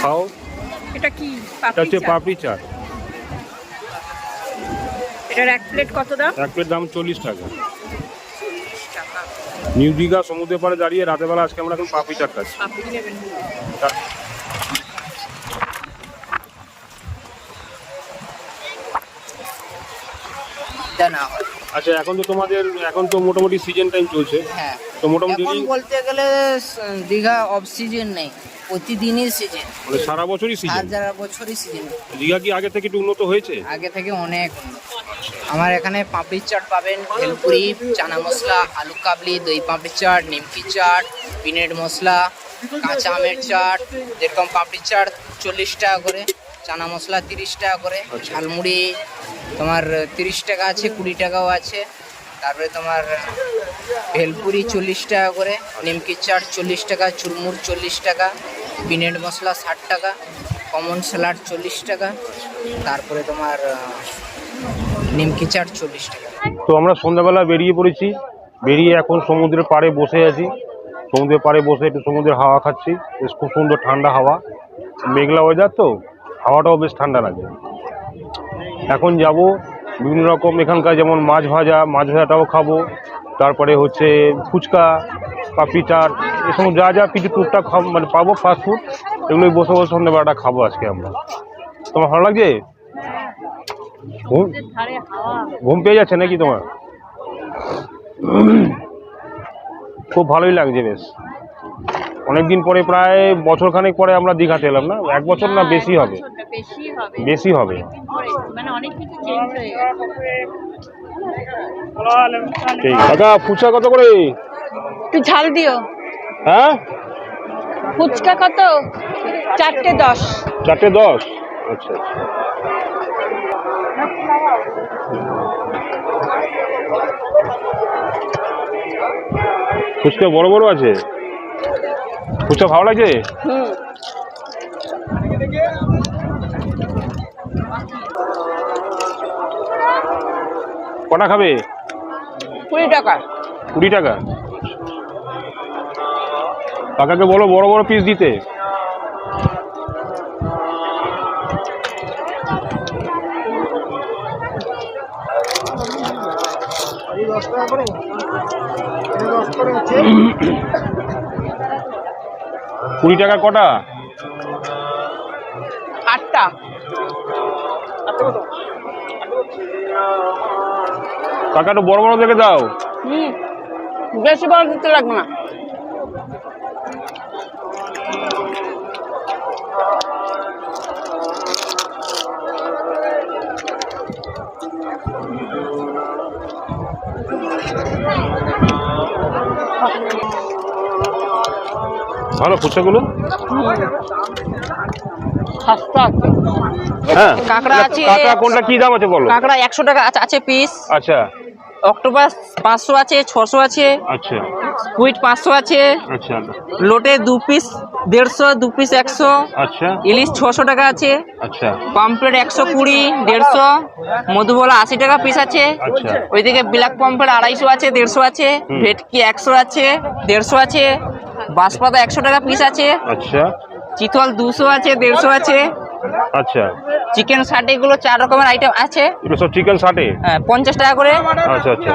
খাও। এটা কি? এটা হচ্ছে পাপড়ি চাট? এটার এক প্লেট কত দাম? এক প্লেট দাম চল্লিশ টাকা। নিউ দীঘা সমুদ্রের পাড়ে দাঁড়িয়ে রাতেরবেলা আজকে আমরা এখন পাপড়ি চাট খাচ্ছি। না আচ্ছা এখন তো তোমাদের এখন তো মোটামুটি সিজন টাইম চলছে। হ্যাঁ। তো মোটামুটি বলতে গেলে দীঘা অফ সিজন নেই। প্রতিদিনই সিজন মানে সারা বছরই সিজন যারা বছরই সিজন দীঘা কি আগে থেকে একটু উন্নত হয়েছে? আগে থেকে অনেক উন্নত। আমার এখানে পাপড়ি চাট পাবেন ভেলপুরি চানা মশলা আলু কাবলি দই পাপড়ি চাট নিমকি চাট পিনেট মশলা কাঁচা আমের চাট যেরকম পাপড়ি চাট চল্লিশ টাকা করে চানা মশলা তিরিশ টাকা করে আচ্ছা। ঝালমুড়ি তোমার তিরিশ টাকা আছে কুড়ি টাকাও আছে। তারপরে তোমার ভেলপুরি চল্লিশ টাকা করে, নিমকি চাট চল্লিশ টাকা, চুরমুর চল্লিশ টাকা পিনেট মশলা ষাট টাকা, কমন স্যালাড চল্লিশ টাকা, তারপরে তোমার নিমকি চাট চল্লিশ টাকা। তো আমরা সন্ধ্যাবেলা বেরিয়ে পড়েছি, বেরিয়ে এখন সমুদ্রের পাড়ে বসে আছি। সমুদ্রের পাড়ে বসে একটু সমুদ্রের হাওয়া খাচ্ছি, বেশ খুব সুন্দর ঠান্ডা হাওয়া। মেঘলা ওয়েদার তো, হাওয়াটাও বেশ ঠান্ডা লাগে। এখন যাব বিভিন্ন রকম এখানকার যেমন মাছ ভাজা, মাছ ভাজাটাও খাব। তারপরে হচ্ছে ফুচকা, পাপড়ি চাট এসব যা যা কিছু টুকটাক খাব মানে পাবো ফাস্ট ফুড এগুলোই বসে বসে সন্ধ্যেবেলাটা খাব আজকে আমরা। তোমার ভালো লাগছে? ঘুম পেয়ে যাচ্ছে নাকি তোমার? খুব ভালোই লাগছে বেশ। অনেকদিন পরে প্রায় বছর খানেক পরে আমরা দীঘাতে এলাম না? এক বছর না বেশি হবে? বেশি হবে। মানে অনেক কিছু চেঞ্জ হয়ে গেছে। ঠিক। কাকা ফুচকা কত করে? একটু ঝাল দিও। হ্যাঁ? ফুচকা কত? চারটে দশ। চারটে দশ? আচ্ছা আচ্ছা। ফুচকা বড় বড় আছে? ফুচকা ভালো লাগছে? কটা খাবে? কুড়ি টাকা। কুড়ি টাকা? কাকাকে বলো বড় বড় পিস দিতে। কুড়ি টাকা কটা? আটটা। কাকা একটু বড় বড় দেখে দাও। হুম বেশি বড় দিতে লাগবে না। ভালো ফুচকাগুলো সস্তা আছে। হ্যাঁ। কাঁকড়া আছে। কাকা কোনটা কি দাম আছে বলো? কাঁকড়া একশো টাকা আছে- পিস আচ্ছা। অক্টোপাস পাঁচশো আছে ছশো আছে। আচ্ছা। স্কুইড পাঁচশো আছে। আচ্ছা। লোটে দু পিস দেড়শো দু পিস একশো। আচ্ছা। ইলিশ ছশো টাকা আছে। আচ্ছা। পাম্পলেট একশো কুড়ি দেড়শো। মধুবলা আশি টাকা পিস আছে। আচ্ছা। ওইদিকে ব্ল্যাক পাম্পলেট আড়াইশো আছে দেড়শো আছে। ভেটকি একশো আছে দেড়শো আছে। বাঁশপাতা একশো টাকা পিস আছে। আচ্ছা। চিতল দুশো আছে দেড়শো আছে। আচ্ছা। চিকেন ষাট এগুলো চার রকমের আইটেম আছে। সব চিকেন ষাটে হ্যাঁ, পঞ্চাশ টাকা করে। আচ্ছা আচ্ছা।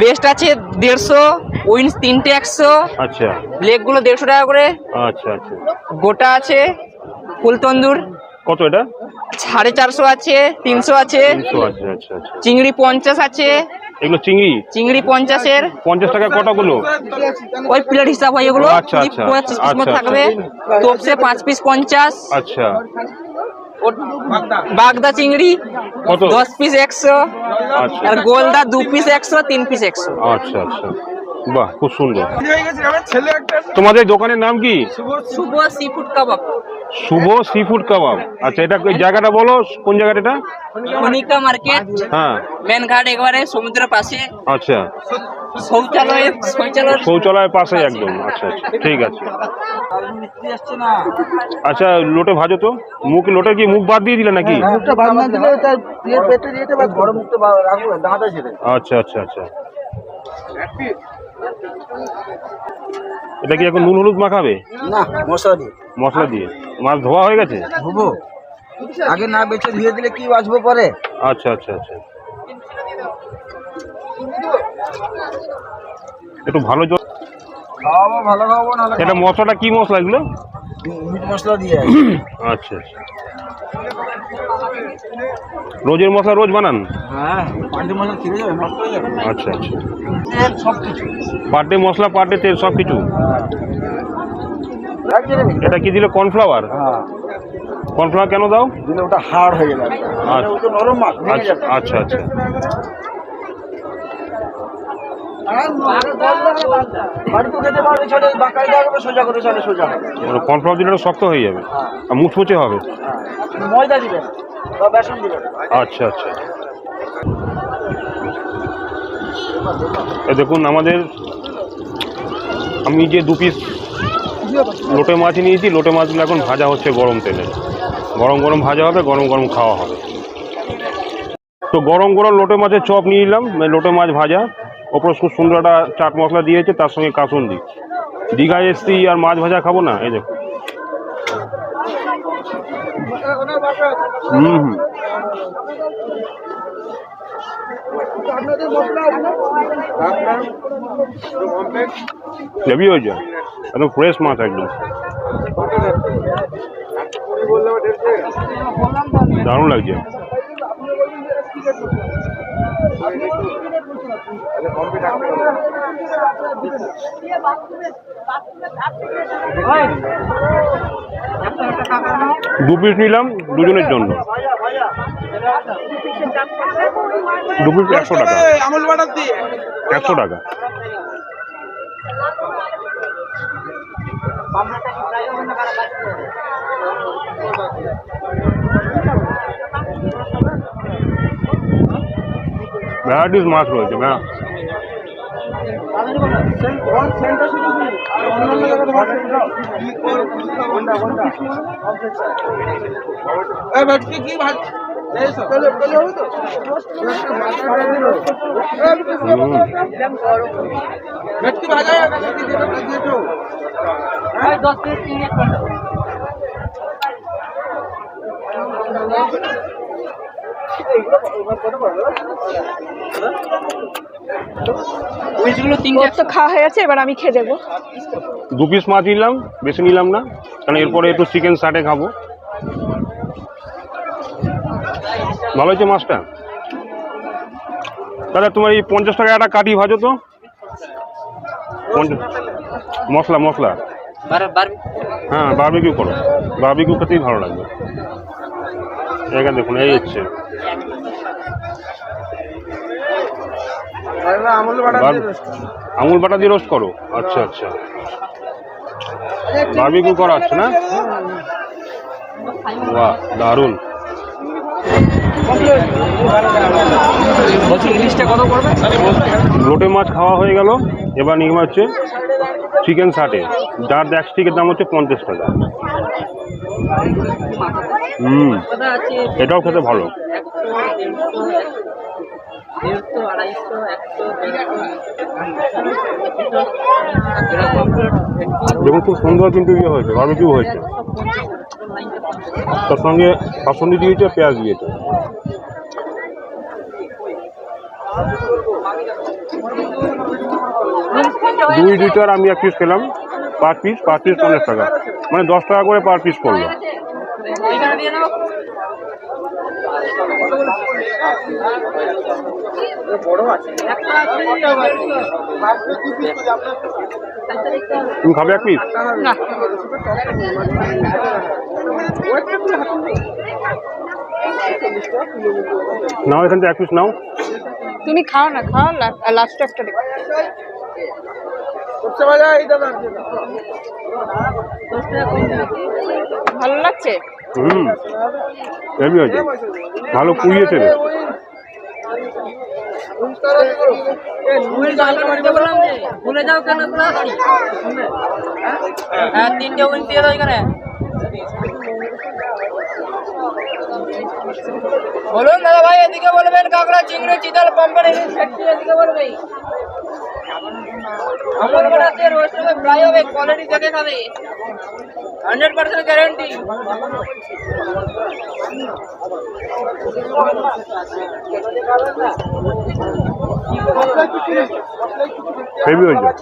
বেস্ট আছে দেড়শো উইন্স তিনটে একশো। আচ্ছা। লেগগুলো দেড়শো টাকা করে। আচ্ছা আচ্ছা। গোটা আছে ফুল তন্দুর। কত এটা? সাড়ে চারশো আছে তিনশো আছে। তিনশো আছে আচ্ছা আচ্ছা। চিংড়ি পঞ্চাশ আছে। এগুলো চিংড়ি? চিংড়ি পঞ্চাশের। পঞ্চাশ টাকা কটাগুলো? ওই প্লেট হিসাব হয় এগুলো। আচ্ছা, আচ্ছা, পঁচিশ পিস আচ্ছা, থাকবে। তোপসে পাঁচ পিস পঞ্চাশ। আচ্ছা। বাগদা চিংড়ি দশ পিস একশো। আচ্ছা। আর গোলদা দু পিস একশো তিন পিস একশো। আচ্ছা আচ্ছা। বাহ খুব সুন্দর। তোমাদের দোকানের নাম কি? শুভ সি ফুড কাবাব শুভ সি ফুড কাবাব আচ্ছা এটা জায়গাটা বলো কোন জায়গাটা এটা? মার্কেট হ্যাঁ। মেন ঘাট একবারে সমুদ্রের পাশে। আচ্ছা। শৌচালয় শৌচালয়। শৌচালয়ের পাশে একদম। আচ্ছা আচ্ছা ঠিক আছে। আচ্ছা লোটে ভাজো তো। মুখ লোটে কি মুখ বাদ দিয়ে দিলে নাকি? মুখটা বাদ না দিলে তার পেটে দিয়ে গরম মুখটা রাখবে আচ্ছা আচ্ছা আচ্ছা। এটা কি এখন নুন হলুদ মাখাবে? না মশলা দিয়ে। মশলা দিয়ে। মাছ ধোয়া হয়ে গেছে? ধোবো। আগে না বেছে ধুয়ে দিলে কি বাঁচবো পরে? আচ্ছা আচ্ছা আচ্ছা একটু ভালো জল খাওয়াবো ভালো খাওয়াবো নাহলে এটা মশলাটা কি মশলা এগুলো? মিট মশলা দিয়ে। আচ্ছা আচ্ছা। রোজের মশলা রোজ বানান? হ্যাঁ মশলা ছিঁড়ে যাবে নষ্ট হয়ে যাবে। আচ্ছা আচ্ছা। তেল সব কিছু পার ডে মশলা পার ডে তেল সব কিছু এটা কি দিলে কর্নফ্লাওয়ার? হ্যাঁ। কর্নফ্লাওয়ার কেন দাও? দিলে ওটা হার্ড হয়ে যাবে। আচ্ছা। আচ্ছা আচ্ছা আচ্ছা বাড়িতে খেতে পারবে ছেলে বাঁকাই থাকবে সোজা করে চলে সোজা হবে মানে কর্নফ্লাওয়ার দিলে শক্ত হয়ে যাবে। আর মুচমুচে হবে। ময়দা দিবেন আচ্ছা। আচ্ছা দেখুন, আমাদের আমি যে দু পিস লোটে মাছ নিয়েছি, লোটে মাছগুলো এখন ভাজা হচ্ছে গরম তেলে। গরম গরম ভাজা হবে, গরম গরম খাওয়া হবে। তো গরম গরম লোটে মাছের চপ নিয়ে নিলাম মানে লোটে মাছ ভাজা। ওপরে খুব সুন্দর একটা চাট মশলা দিয়েছে, তার সঙ্গে কাসুন্দি। দীঘায় এসছি, আর মাছ ভাজা খাব না? এই দেখো। হুম হুম। একদম ফ্রেশ মাছ একদম। দারুণ লাগছে। দু পিস নিলাম দুজনের জন্য। দু পিস একশো টাকা। একশো টাকা। ভ্যারাইটিস মাছ রয়েছে হ্যাঁ হুম। ওর তো খাওয়া হয়ে গেছে এবার আমি খেয়ে দেবো দু পিস মাছ নিলাম বেশি নিলাম না কারণ এরপরে একটু চিকেন সাটে খাব। ভালো হয়েছে মাছটা? দাদা তোমার এই পঞ্চাশ টাকা একটা কাটি ভাজো তো। মশলা মশলা। হ্যাঁ বারবিকিউ করো। বারবিকিউ খেতেই ভালো লাগবে। এখানে দেখুন, এই হচ্ছে। আমুল বাটা দিয়ে রোস্ট করো। আচ্ছা আচ্ছা। বারবিকিউ করা আছে না? বাহ, দারুণ। লোটে মাছ খাওয়া হয়ে গেল। এবার নিয়ে হচ্ছে চিকেন ষাটে যার এক স্টিকের দাম হচ্ছে পঞ্চাশ টাকা। হুম। এটাও খেতে ভালো। দেখুন খুব সুন্দর কিন্তু ইয়ে হয়েছে বারবিকিউ হয়েছে। তার সঙ্গে কাসন্দি দিয়েছে পেঁয়াজ দিয়েছে দুই লিটার আমি এক পিস খেলাম পার পিস পার পিস পঞ্চাশ টাকা। মানে দশ টাকা করে পার পিস তুমি খাবে এক পিস না নাও এখান থেকে এক পিস নাও। তুমি খাও না খাও লাস্ট একটা দেখো। ভালো লাগছে? হুম। ভালো কেন হ্যাঁ তিনটে উইন এখানে বলুন দাদা ভাই, এদিকে বলবেন কাঁকড়া, চিংড়ি, চিতাল পাম্পার এদিকে বলবেন। হবে কোয়ালিটি দেখে খাবে। হান্ড্রেড পার্সেন্ট গ্যারান্টি হেভি হয়ে যায়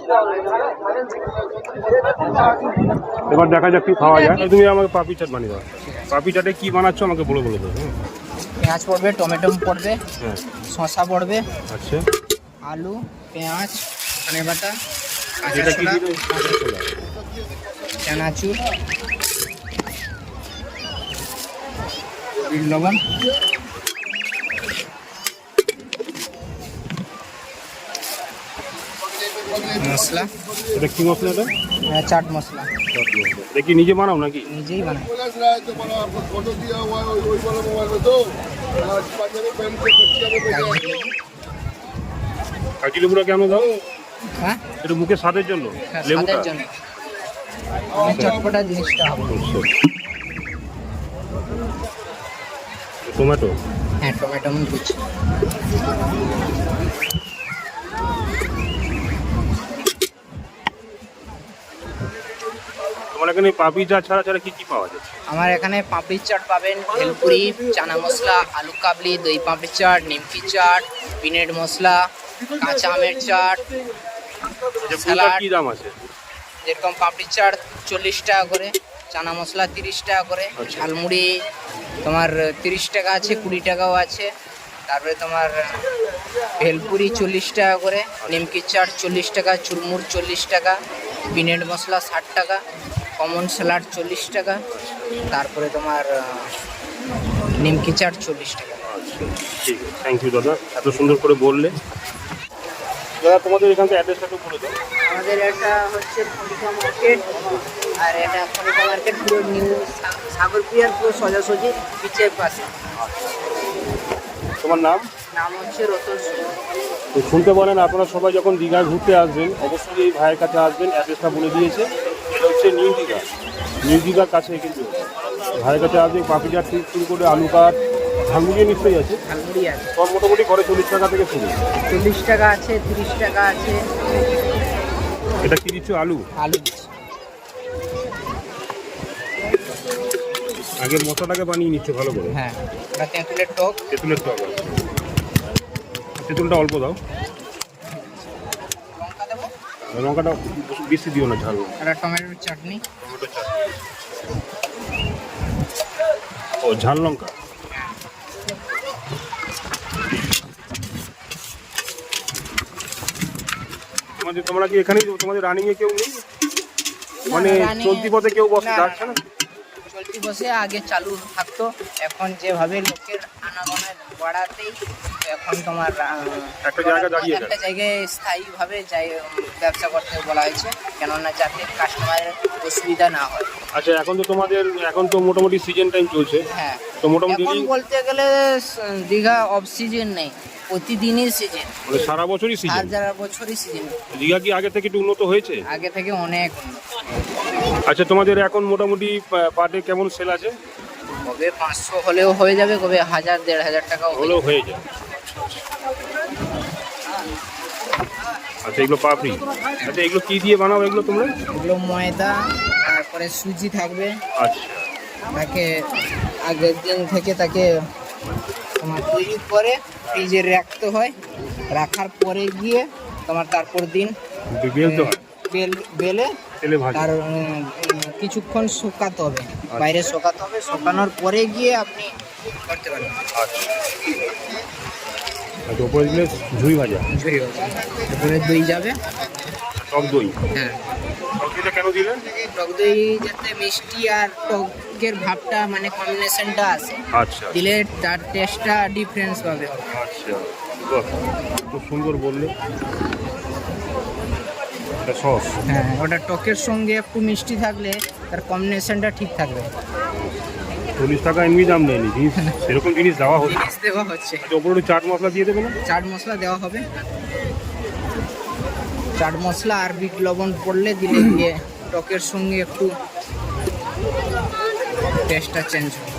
এবার দেখা যাক কি খাওয়া যায়। তুমি আমাকে পাপি চাট বানিয়ে দাও। পাপি চাটে কি বানাচ্ছ আমাকে বলে বলে দেবো পেঁয়াজ পড়বে টমেটো পড়বে হ্যাঁ। শসা পড়বে আচ্ছা। আলু পেঁয়াজ ধনে বাটা কাঁচা ছোলা দিলে কাঁচা ছোলা। চানাচুর লবণ। মশলা। এটা কি মশলা এটা? চাট মশলা। এটা কি নিজে বানাও নাকি? নিজেই বানাই। কাগজি লেবু। কাঁচি লেবুটা কেন দাও? হ্যাঁ? এটা মুখে স্বাদের জন্য? হ্যাঁ, জন্য। মানে চটপটা জিনিসটা হবে। টমেটো? হ্যাঁ টমেটো কুচি তোমার এখানে পাপি চাট ছাড়া ছাড়া কি কি পাওয়া যায়? আমার এখানে পাপড়ি চাট পাবেন ভেলপুরি চানা মশলা আলু কাবলি দই পাপড়ি চাট নিমকি চাট পিনেট মশলা কাঁচা আমের চাট যে ফুলটার কি দাম আছে? যেরকম পাপড়ি চাট চল্লিশ টাকা করে চানা মশলা তিরিশ টাকা করে আচ্ছা। ঝালমুড়ি তোমার তিরিশ টাকা আছে কুড়ি টাকাও আছে তারপরে তোমার ভেলপুরি চল্লিশ টাকা করে নিমকি চাট চল্লিশ টাকা চুরমুর চল্লিশ টাকা পিনেট মশলা ষাট টাকা কমন স্যালাড চল্লিশ টাকা তারপরে তোমার নিমকি চাট চল্লিশ টাকা। আচ্ছা ঠিক আছে। থ্যাংক ইউ দাদা। এত সুন্দর করে বললে। দাদা তোমাদের এখান থেকে অ্যাড্রেসটা একটু বলে দাও। আমাদের এটা হচ্ছে খনিকা মার্কেট আর এটা খনিকা মার্কেট পুরো নিউ সাগরপিয়ার পুরো সোজাসুজি বিচের পাশে। তোমার নাম? নাম হচ্ছে রতন তো শুনতে পারেন আপনারা সবাই যখন দীঘায় ঘুরতে আসবেন অবশ্যই এই ভাইয়ের কাছে আসবেন অ্যাড্রেসটা বলে দিয়েছে। এটা হচ্ছে নিউ দীঘা। নিউ দীঘার কাছে কিন্তু। ভাইয়ের কাছে আসবেন পাপি চাট থেকে শুরু করে আলু কাঠ ঝালমুড়িয়ে নিশ্চয়ই আছে? ঝালমুড়ি আছে। সব মোটামুটি ঘরে চল্লিশ টাকা থেকে শুরু। চল্লিশ টাকা আছে তিরিশ টাকা আছে। এটা কি দিচ্ছ আলু? আলু। আগের মশলাটাকে বানিয়ে নিচ্ছ ভালো করে? হ্যাঁ ওটা তেঁতুলের টক। তেঁতুলের টক তেঁতুলটা অল্প দাও। লঙ্কাটা বেশি দিও না ঝাল। একটা টমেটোর চাটনি। টমেটো চাটনি। ও ঝাল লঙ্কা? তোমাদের তোমরা কি এখানেই তোমাদের রানিং এ কেউ নেই? মানে চলতি পথে কেউ বসে যাচ্ছে না? চলতি বসে আগে চালু থাকতো এখন যেভাবে লোকের আনাগোনা বাড়াতেই এখন তোমার একটা জায়গা দাঁড়িয়ে একটা জায়গায় স্থায়ীভাবে যাই ব্যবসা করতে বলা হয়েছে কেননা যাতে কাস্টমারের অসুবিধা না হয়। আচ্ছা এখন তো তোমাদের এখন তো মোটামুটি সিজন টাইম চলছে। হ্যাঁ। তো মোটামুটি বলতে গেলে দীঘা অফ সিজন নেই। প্রতিদিনই সিজন মানে সারা বছরই আর সিজন যারা বছরই সিজন দীঘা কি আগে থেকে একটু উন্নত হয়েছে? আগে থেকে অনেক উন্নত। আচ্ছা তোমাদের এখন মোটামুটি পার ডে কেমন সেল আছে? কবে পাঁচশো হলেও হয়ে যাবে কবে হাজার দেড় হাজার টাকাও হয়ে হলেও হয়ে যায় আচ্ছা এগুলো পাপড়ি। আচ্ছা এগুলো কি দিয়ে বানাও এগুলো তোমরা? যাবে। এগুলো ময়দা তারপরে সুজি থাকবে। আচ্ছা। তাকে আগের দিন থেকে তাকে তোমার তৈরি করে ফ্রিজে রাখতে হয় রাখার পরে গিয়ে তোমার তারপর দিন বেল তার কিছুক্ষণ শুকাতে হবে। বাইরে শুকাতে হবে শুকানোর পরে গিয়ে আপনি করতে পারবেন। আচ্ছা। আচ্ছা দিলে ঝুই ভাজা। ঝুড়ি হবে তারপরে দই যাবে। টক দই? হ্যাঁ। টক দইটা কেন দিলেন? টক দই যাতে মিষ্টি আর টকের ভাবটা মানে কম্বিনেশনটা আসে। আচ্ছা। দিলে তার টেস্টটা ডিফারেন্স পাবে। আচ্ছা। খুব সুন্দর বললে সস? হ্যাঁ ওটা টকের সঙ্গে একটু মিষ্টি থাকলে তার কম্বিনেশনটা ঠিক থাকবে। চল্লিশ টাকা এমনি দাম নেয়নি জিনিস সেরকম জিনিস দেওয়া হচ্ছে। দেওয়া হচ্ছে। আচ্ছা ওপরে চাট মশলা দিয়ে দেবে না চাট মশলা দেওয়া হবে। চাট মশলা আর বিট লবণ পড়লে দিলে দিয়ে টকের সঙ্গে একটু টেস্টটা চেঞ্জ হবে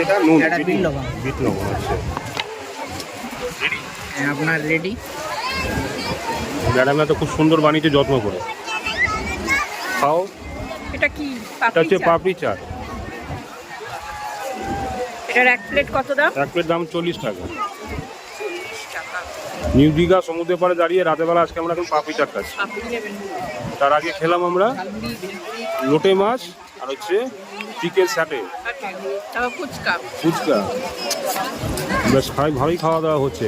এটা বিট লবণ। বিট লবণ আচ্ছা। হ্যাঁ, আপনার রেডি ম্যাডামরা তো খুব সুন্দর বানিয়েছে যত্ন করে। খাও। এটা কি? এটা হচ্ছে পাপড়ি চাট। এটার এক প্লেট কত দাম? এক প্লেট দাম চল্লিশ টাকা। নিউ দীঘা সমুদ্রের পাড়ে দাঁড়িয়ে রাতেবেলা আজকে আমরা এখন পাপড়ি চাট খাচ্ছি। তার আগে খেলাম আমরা লোটে মাছ আর হচ্ছে চিকেন স্যাটে। ফুচকা। বেশ খাই ভালোই খাওয়া দাওয়া হচ্ছে।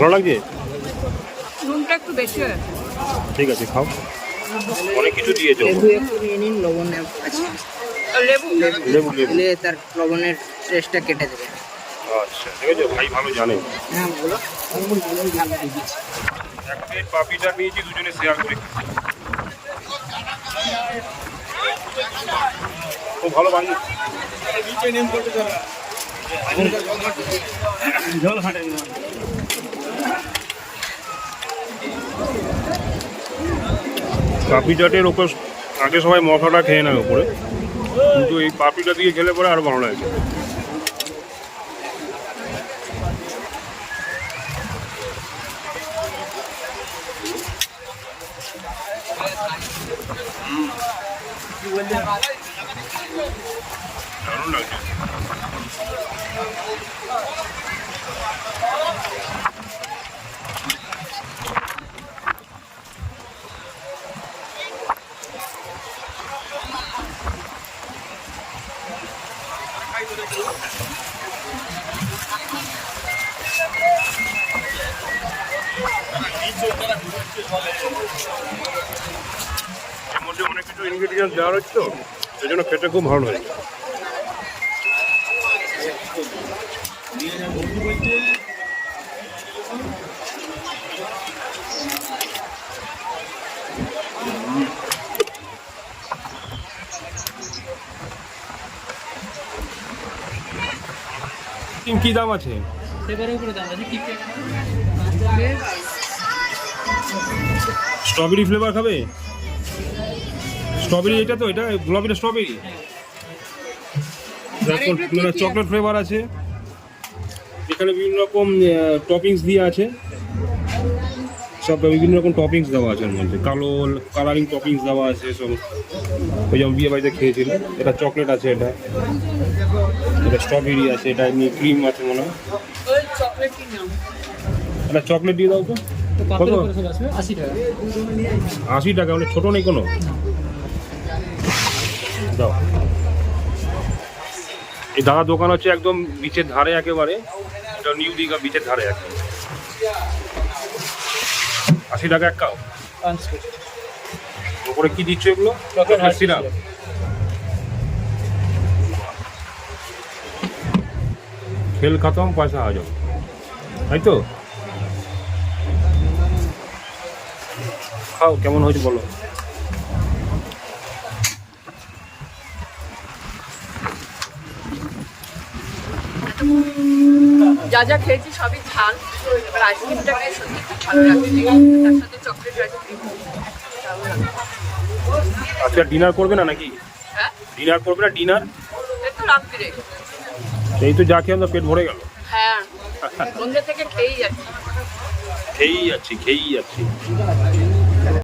ভালো লাগছে? একটু বেশি ঠিক আছে খাও। অনেক কিছু দিয়েছ। নিয়ে নিন লবণ আর লেবু? লেবু লেবু তার লবণের টেস্টটা কেটে দেবে আচ্ছা দেখেছ? ভাই ভালো জানে। হ্যাঁ বলো। ভালো এক প্লেট পাপড়ি চাট নিয়েছি দুজনে শেয়ার করে খুব ভালো বানিয়েছি। পাপড়ি চাটের ওপর আগে সবাই মশলাটা খেয়ে নেয় ওপরে। কিন্তু এই পাপড়িটা দিয়ে খেলে পরে আরও ভালো লাগে। দেওয়া তো সেই জন্য খেতে খুব ভালো লাগে। কি দাম আছে? স্ট্রবেরি ফ্লেভার খাবে? স্ট্রবেরি এটা তো এটা গোলাপিটা স্ট্রবেরি চকলেট ফ্লেভার আছে। এখানে বিভিন্ন রকম টপিংস দিয়ে আছে। সব বিভিন্ন রকম টপিংস দেওয়া আছে মধ্যে। কালো কালারিং টপিংস দেওয়া আছে সব। ওই যেমন বিয়ে বাড়িতে খেয়েছিল এটা চকলেট আছে এটা। এটা স্ট্রবেরি আছে এটা এমনি ক্রিম আছে মনে হয়। এটা চকলেট দিয়ে দাও তো। কত আশি টাকা মানে ছোট নেই কোনো। দাও এই দাদা দোকান হচ্ছে একদম বিচের ধারে একেবারে। এটা নিউ দীঘা বিচের ধারে একদম। আশি টাকা এক কাপ। ওপরে কি দিচ্ছ এগুলো? সিরাপ খেল খতম পয়সা হাজম। তাই তো? খাও কেমন হয়েছে বলো। যা যা খেয়েছি সবই ঝাল। এবার আইসক্রিমটা খেয়ে সত্যি খুব ভালো লাগছে। তার সাথে চকলেট আইসক্রিম আজকে ডিনার করবে না নাকি? হ্যাঁ? ডিনার করবে না ডিনার একটু রাত্রিরে। সেই তো যা খেয়ে আমরা পেট ভরে গেল। হ্যাঁ সন্ধ্যে থেকে খেয়েই যাচ্ছি। খেয়েই যাচ্ছি খেয়েই যাচ্ছি।